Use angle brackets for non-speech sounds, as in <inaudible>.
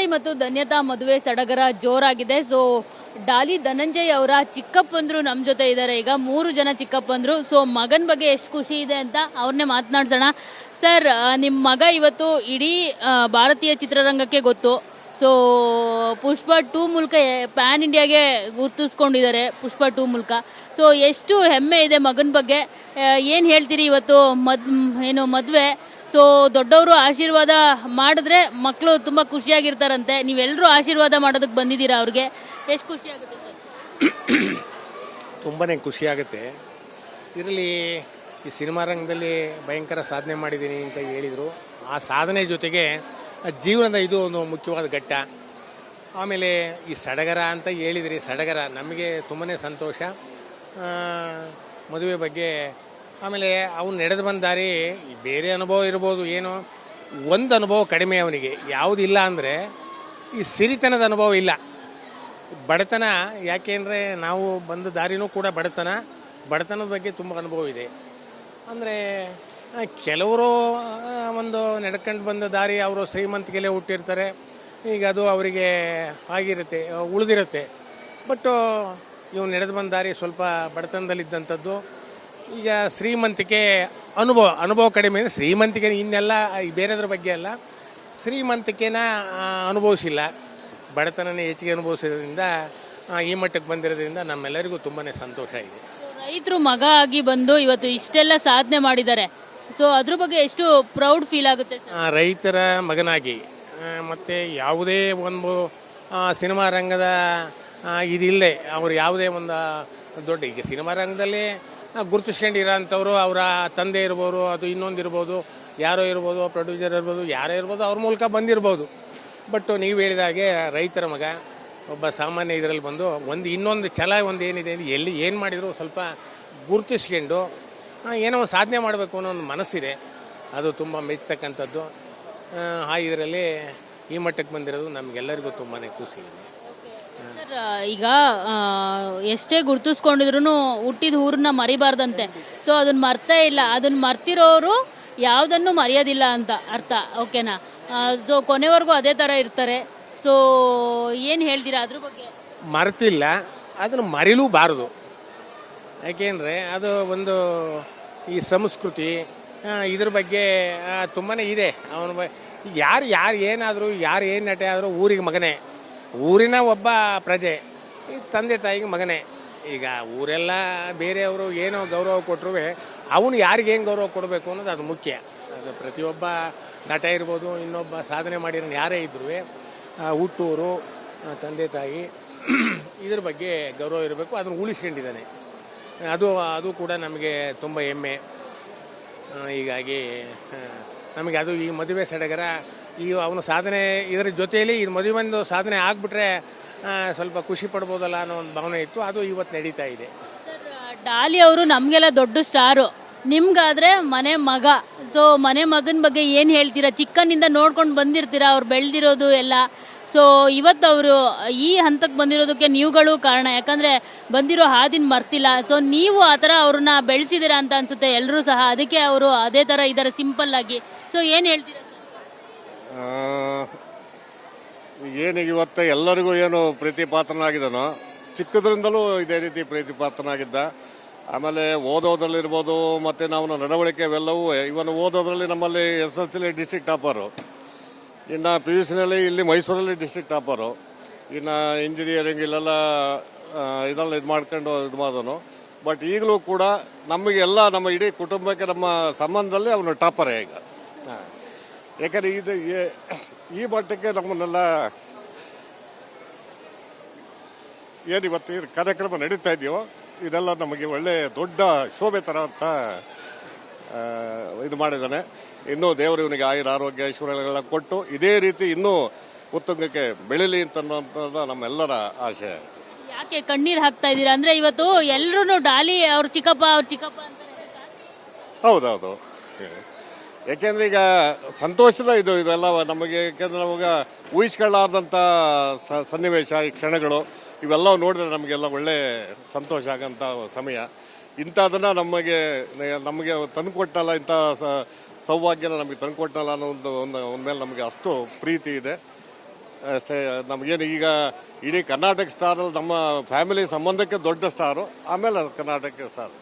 ಧನಂಜಯ್ ಮತ್ತು ಧನ್ಯತಾ ಮದುವೆ ಸಡಗರ ಜೋರಾಗಿದೆ. ಸೊ ಡಾಲಿ ಧನಂಜಯ್ ಅವರ ಚಿಕ್ಕಪ್ಪಂದ್ರು ನಮ್ಮ ಜೊತೆ ಇದ್ದಾರೆ ಈಗ ಮೂರು ಜನ ಚಿಕ್ಕಪ್ಪಂದ್ರು. ಸೊ ಮಗನ ಬಗ್ಗೆ ಎಷ್ಟು ಖುಷಿ ಇದೆ ಅಂತ ಅವ್ರನ್ನೇ ಮಾತನಾಡ್ಸೋಣ. ಸರ್ ನಿಮ್ಮ ಮಗ ಇವತ್ತು ಇಡೀ ಭಾರತೀಯ ಚಿತ್ರರಂಗಕ್ಕೆ ಗೊತ್ತು. ಸೊ ಪುಷ್ಪ ಟೂ ಮೂಲಕ ಪ್ಯಾನ್ ಇಂಡಿಯಾಗೆ ಗುರ್ತಿಸ್ಕೊಂಡಿದ್ದಾರೆ ಪುಷ್ಪ ಟೂ ಮೂಲಕ. ಸೊ ಎಷ್ಟು ಹೆಮ್ಮೆ ಇದೆ ಮಗನ ಬಗ್ಗೆ. ಏನು ಹೇಳ್ತೀರಿ ಇವತ್ತು ಮದ್, ಏನು ಮದುವೆ? ಸೊ ದೊಡ್ಡವರು ಆಶೀರ್ವಾದ ಮಾಡಿದ್ರೆ ಮಕ್ಕಳು ತುಂಬ ಖುಷಿಯಾಗಿರ್ತಾರಂತೆ. ನೀವೆಲ್ಲರೂ ಆಶೀರ್ವಾದ ಮಾಡೋದಕ್ಕೆ ಬಂದಿದ್ದೀರಾ ಅವ್ರಿಗೆ? ಎಷ್ಟು ಖುಷಿ ಆಗುತ್ತೆ ಸರ್? ತುಂಬಾ ಖುಷಿಯಾಗುತ್ತೆ ಇರಲಿ ಈ ಸಿನಿಮಾ ರಂಗದಲ್ಲಿ ಭಯಂಕರ ಸಾಧನೆ ಮಾಡಿದ್ದೀನಿ ಅಂತ ಹೇಳಿದರು. ಆ ಸಾಧನೆ ಜೊತೆಗೆ ಜೀವನದ ಇದು ಒಂದು ಮುಖ್ಯವಾದ ಘಟ್ಟ. ಆಮೇಲೆ ಈ ಸಡಗರ ಅಂತ ಹೇಳಿದ್ರಿ, ಸಡಗರ ನಮಗೆ ತುಂಬಾ ಸಂತೋಷ. ಮದುವೆ ಬಗ್ಗೆ ಆಮೇಲೆ ಅವನು ನಡೆದು ಬಂದ ದಾರಿ ಬೇರೆ ಅನುಭವ ಇರ್ಬೋದು, ಏನು. ಒಂದು ಅನುಭವ ಕಡಿಮೆ ಅವನಿಗೆ. ಯಾವುದಿಲ್ಲ ಅಂದರೆ ಈ ಸಿರಿತನದ ಅನುಭವ ಇಲ್ಲ. ಬಡತನ ಯಾಕೆಂದರೆ ನಾವು ಬಂದ ದಾರಿನೂ ಕೂಡ ಬಡತನ. ಬಡತನದ ಬಗ್ಗೆ ತುಂಬ ಅನುಭವ ಇದೆ. ಅಂದರೆ ಕೆಲವರು ಒಂದು ನಡ್ಕೊಂಡು ಬಂದ ದಾರಿ ಅವರು ಶ್ರೀಮಂತಿಗೆಲೆ ಹುಟ್ಟಿರ್ತಾರೆ. ಈಗ ಅದು ಅವರಿಗೆ ಆಗಿರುತ್ತೆ, ಉಳಿದಿರುತ್ತೆ. ಬಟ್ಟು ಇವನು ನಡೆದು ಬಂದ ದಾರಿ ಸ್ವಲ್ಪ ಬಡತನದಲ್ಲಿದ್ದಂಥದ್ದು. ಈಗ ಶ್ರೀಮಂತಿಕೆ ಅನುಭವ ಅನುಭವ ಕಡಿಮೆ ಅಂದರೆ ಶ್ರೀಮಂತಿಕೆ ಇನ್ನೆಲ್ಲ ಈ ಬೇರೆದ್ರ ಬಗ್ಗೆ ಅಲ್ಲ. ಶ್ರೀಮಂತಿಕೆನ ಅನುಭವಿಸಿಲ್ಲ. ಬಡತನನೇ ಹೆಚ್ಚಿಗೆ ಅನುಭವಿಸೋದ್ರಿಂದ ಈ ಮಟ್ಟಕ್ಕೆ ಬಂದಿರೋದ್ರಿಂದ ನಮ್ಮೆಲ್ಲರಿಗೂ ತುಂಬಾ ಸಂತೋಷ ಇದೆ. ರೈತರು ಮಗ ಆಗಿ ಬಂದು ಇವತ್ತು ಇಷ್ಟೆಲ್ಲ ಸಾಧನೆ ಮಾಡಿದ್ದಾರೆ. ಸೊ ಅದ್ರ ಬಗ್ಗೆ ಎಷ್ಟು ಪ್ರೌಡ್ ಫೀಲ್ ಆಗುತ್ತೆ? ರೈತರ ಮಗನಾಗಿ ಮತ್ತು ಯಾವುದೇ ಒಂದು ಸಿನಿಮಾ ರಂಗದ ಇದಿಲ್ಲೇ ಇದಿಲ್ಲದೆ ಅವರು ಯಾವುದೇ ಒಂದು ದೊಡ್ಡ ಈಗ ಸಿನಿಮಾ ರಂಗದಲ್ಲಿ ಆ, ಗುರುತಿಸ್ಕೊಂಡಿರೋ ಅಂಥವ್ರು ಅವರ ತಂದೆ ಇರ್ಬೋದು ಅದು ಇನ್ನೊಂದು ಇರ್ಬೋದು ಯಾರೋ ಇರ್ಬೋದು ಪ್ರೊಡ್ಯೂಸರ್ ಇರ್ಬೋದು ಯಾರೇ ಇರ್ಬೋದು ಅವ್ರ ಮೂಲಕ ಬಂದಿರ್ಬೋದು. ಬಟ್ ನೀವು ಹೇಳಿದ ಹಾಗೆ ರೈತರ ಮಗ ಒಬ್ಬ ಸಾಮಾನ್ಯ ಇದರಲ್ಲಿ ಬಂದು ಒಂದು ಇನ್ನೊಂದು ಛಲ ಒಂದು ಏನಿದೆ ಎಲ್ಲಿ ಏನು ಮಾಡಿದ್ರು ಸ್ವಲ್ಪ ಗುರುತಿಸ್ಕೊಂಡು ಏನೋ ಒಂದು ಸಾಧನೆ ಮಾಡಬೇಕು ಅನ್ನೋ ಒಂದು ಮನಸ್ಸಿದೆ. ಅದು ತುಂಬ ಮೆಚ್ಚತಕ್ಕಂಥದ್ದು. ಆ ಇದರಲ್ಲಿ ಈ ಮಟ್ಟಕ್ಕೆ ಬಂದಿರೋದು ನಮಗೆಲ್ಲರಿಗೂ ತುಂಬಾ ಖುಷಿ ಇದೆ. ಸರ್ ಈಗ ಎಷ್ಟೇ ಗುರ್ತಿಸ್ಕೊಂಡಿದ್ರು ಹುಟ್ಟಿದ ಊರನ್ನ ಮರಿಬಾರ್ದಂತೆ. ಸೊ ಅದನ್ನ ಮರ್ತೇ ಇಲ್ಲ. ಅದನ್ನ ಮರ್ತಿರೋರು ಯಾವುದನ್ನು ಮರೆಯೋದಿಲ್ಲ ಅಂತ ಅರ್ಥ ಓಕೆನಾ ಸೊ ಕೊನೆವರೆಗೂ ಅದೇ ಥರ ಇರ್ತಾರೆ. ಸೊ ಏನು ಹೇಳ್ತೀರಾ ಅದ್ರ ಬಗ್ಗೆ? ಮರೆತಿಲ್ಲ ಅದನ್ನು ಮರಿಲೂಬಾರದು. ಯಾಕೆಂದರೆ ಅದು ಒಂದು ಈ ಸಂಸ್ಕೃತಿ ಇದ್ರ ಬಗ್ಗೆ ತುಂಬಾ ಇದೆ. ಅವನ ಯಾರು ಯಾರು ಏನಾದರೂ, ಯಾರು ಏನು ನಟೆ ಆದರೂ ಊರಿಗೆ ಮಗನೇ. ಊರಿನ ಒಬ್ಬ ಪ್ರಜೆ, ಈ ತಂದೆ ತಾಯಿಗೆ ಮಗನೇ. ಈಗ ಊರೆಲ್ಲ ಬೇರೆಯವರು ಏನೋ ಗೌರವ ಕೊಟ್ಟರು ಅವನು ಯಾರಿಗೇನು ಗೌರವ ಕೊಡಬೇಕು ಅನ್ನೋದು ಅದು ಮುಖ್ಯ. ಅದು ಪ್ರತಿಯೊಬ್ಬ ನಟ ಇರ್ಬೋದು, ಇನ್ನೊಬ್ಬ ಸಾಧನೆ ಮಾಡಿರೋ ಯಾರೇ ಇದ್ರೂ ಹುಟ್ಟೂರು ತಂದೆ ತಾಯಿ, <clears throat> ಇದ್ರ ಬಗ್ಗೆ ಗೌರವ ಇರಬೇಕು, ಅದನ್ನು ಉಳಿಸ್ಕೊಂಡಿದ್ದಾನೆ. ಅದು ಅದು ಕೂಡ ನಮಗೆ ತುಂಬ ಹೆಮ್ಮೆ. ಹೀಗಾಗಿ ನಮಗೆ ಅದು ಈ ಮದುವೆ ಸಡಗರ ಈ ಅವನು ಸಾಧನೆ, ಇದರ ಜೊತೆಯಲ್ಲಿ ಇದು ಮದುವೆ ಒಂದು ಸಾಧನೆ ಆಗಿಬಿಟ್ರೆ ಸ್ವಲ್ಪ ಖುಷಿ ಪಡ್ಬೋದಲ್ಲ ಅನ್ನೋ ಒಂದು ಭಾವನೆ ಇತ್ತು. ಅದು ಇವತ್ತು ನಡೀತಾ ಇದೆ. ಡಾಲಿ ಅವರು ನಮಗೆಲ್ಲ ದೊಡ್ಡ ಸ್ಟಾರು. ನಿಮ್ಗಾದ್ರೆ ಮನೆ ಮಗ. ಸೊ ಮನೆ ಮಗನ ಬಗ್ಗೆ ಏನು ಹೇಳ್ತೀರಾ? ಚಿಕ್ಕನಿಂದ ನೋಡ್ಕೊಂಡು ಬಂದಿರ್ತೀರಾ? ಅವ್ರು ಬೆಳೆದಿರೋದು ಎಲ್ಲ. ಸೊ ಇವತ್ತು ಅವರು ಈ ಹಂತಕ್ಕೆ ಬಂದಿರೋದಕ್ಕೆ ನೀವುಗಳು ಕಾರಣ. ಯಾಕಂದರೆ ಬಂದಿರೋ ಹಾದಿನ ಮರ್ತಿಲ್ಲ. ಸೊ ನೀವು ಆ ಥರ ಅವ್ರನ್ನ ಬೆಳೆಸಿದ್ದೀರಾ ಅಂತ ಅನ್ಸುತ್ತೆ ಎಲ್ಲರೂ ಸಹ. ಅದಕ್ಕೆ ಅವರು ಅದೇ ಥರ ಇದ್ದಾರೆ ಸಿಂಪಲ್ ಆಗಿ ಸೊ ಏನು ಹೇಳ್ತೀರಾ? ಏನೀಗ ಇವತ್ತು ಎಲ್ಲರಿಗೂ ಏನು ಪ್ರೀತಿ ಪಾತ್ರನಾಗಿದ್ದಾನೋ ಚಿಕ್ಕದ್ರಿಂದಲೂ ಇದೇ ರೀತಿ ಪ್ರೀತಿ ಪಾತ್ರನಾಗಿದ್ದ ಆಮೇಲೆ ಓದೋದ್ರಲ್ಲಿರ್ಬೋದು, ಮತ್ತು ನಾವು ನಡವಳಿಕೆ ಇವೆಲ್ಲವೂ, ಇವನು ಓದೋದ್ರಲ್ಲಿ ನಮ್ಮಲ್ಲಿ ಎಸ್ ಎಲ್ ಸಿಲಿ ಡಿಸ್ಟ್ರಿಕ್ಟ್ ಟಾಪರು ಇನ್ನು ಪಿ ಯು ಸಿನಲ್ಲಿ ಇಲ್ಲಿ ಮೈಸೂರಲ್ಲಿ ಡಿಸ್ಟ್ರಿಕ್ಟ್ ಟಾಪರು ಇನ್ನು ಇಂಜಿನಿಯರಿಂಗ್ ಇಲ್ಲೆಲ್ಲ ಇದೆಲ್ಲ ಇದು ಮಾಡ್ಕೊಂಡು ಇದು ಮಾಡೋನು ಬಟ್ ಈಗಲೂ ಕೂಡ ನಮಗೆಲ್ಲ ನಮ್ಮ ಇಡೀ ಕುಟುಂಬಕ್ಕೆ ನಮ್ಮ ಸಂಬಂಧದಲ್ಲಿ ಅವನು ಟಾಪರೇ ಈಗ. ಹಾಂ. ಯಾಕಂದ್ರೆ ಇದು ಈ ಮಟ್ಟಕ್ಕೆ ನಮ್ಮನ್ನೆಲ್ಲ ಏನು ಇವತ್ತು ಈ ಕಾರ್ಯಕ್ರಮ ನಡೀತಾ ಇದೆಯೋ ಇದೆಲ್ಲ ನಮಗೆ ಒಳ್ಳೆ ದೊಡ್ಡ ಶೋಭೆ ಥರ ಅಂತ ಇದು ಮಾಡಿದ್ದಾನೆ. ಇನ್ನೂ ದೇವರು ಇವನಿಗೆ ಆಯುರ ಆರೋಗ್ಯ ಐಶ್ವರ್ಯಗಳೆಲ್ಲ ಕೊಟ್ಟು ಇದೇ ರೀತಿ ಇನ್ನೂ ಉತ್ತುಂಗಕ್ಕೆ ಬೆಳೀಲಿ ಅಂತನ್ನುವಂಥದ್ದು ನಮ್ಮೆಲ್ಲರ ಆಶೆ ಯಾಕೆ ಕಣ್ಣೀರು ಹಾಕ್ತಾ ಇದ್ದೀರಾ? ಅಂದರೆ ಇವತ್ತು ಎಲ್ಲರೂ ಡಾಲಿ ಅವ್ರ ಚಿಕ್ಕಪ್ಪ ಅವ್ರ ಚಿಕ್ಕಪ್ಪ ಅಂತ ಹೌದೌದು. ಯಾಕೆಂದ್ರೆ ಈಗ ಸಂತೋಷದ ಇದು, ಇದೆಲ್ಲ ನಮಗೆ, ಯಾಕೆಂದ್ರೆ ನಮಗೆ ಊಹಿಸ್ಕೊಳ್ಳಾರ್ದಂಥ ಸನ್ನಿವೇಶ, ಈ ಕ್ಷಣಗಳು ಇವೆಲ್ಲ ನೋಡಿದ್ರೆ ನಮಗೆಲ್ಲ ಒಳ್ಳೆ ಸಂತೋಷ ಆಗಂತ ಸಮಯ. ಇಂಥದನ್ನ ನಮಗೆ ನಮಗೆ ತಂದುಕೊಟ್ಟಲ್ಲ, ಇಂಥ ಸೌಭಾಗ್ಯನ ನಮಗೆ ತಂದುಕೊಟ್ಟಲ್ಲ ಅನ್ನೋ ಒಂದು ಒಂದು, ಒಂದ್ ನಮಗೆ ಅಷ್ಟು ಪ್ರೀತಿ ಇದೆ. ಅಷ್ಟೇ, ನಮಗೇನು ಈಗ ಇಡೀ ಕರ್ನಾಟಕ ಸ್ಟಾರಲ್ಲಿ ನಮ್ಮ ಫ್ಯಾಮಿಲಿ ಸಂಬಂಧಕ್ಕೆ ದೊಡ್ಡ ಸ್ಟಾರು, ಆಮೇಲೆ ಕರ್ನಾಟಕ ಸ್ಟಾರ್.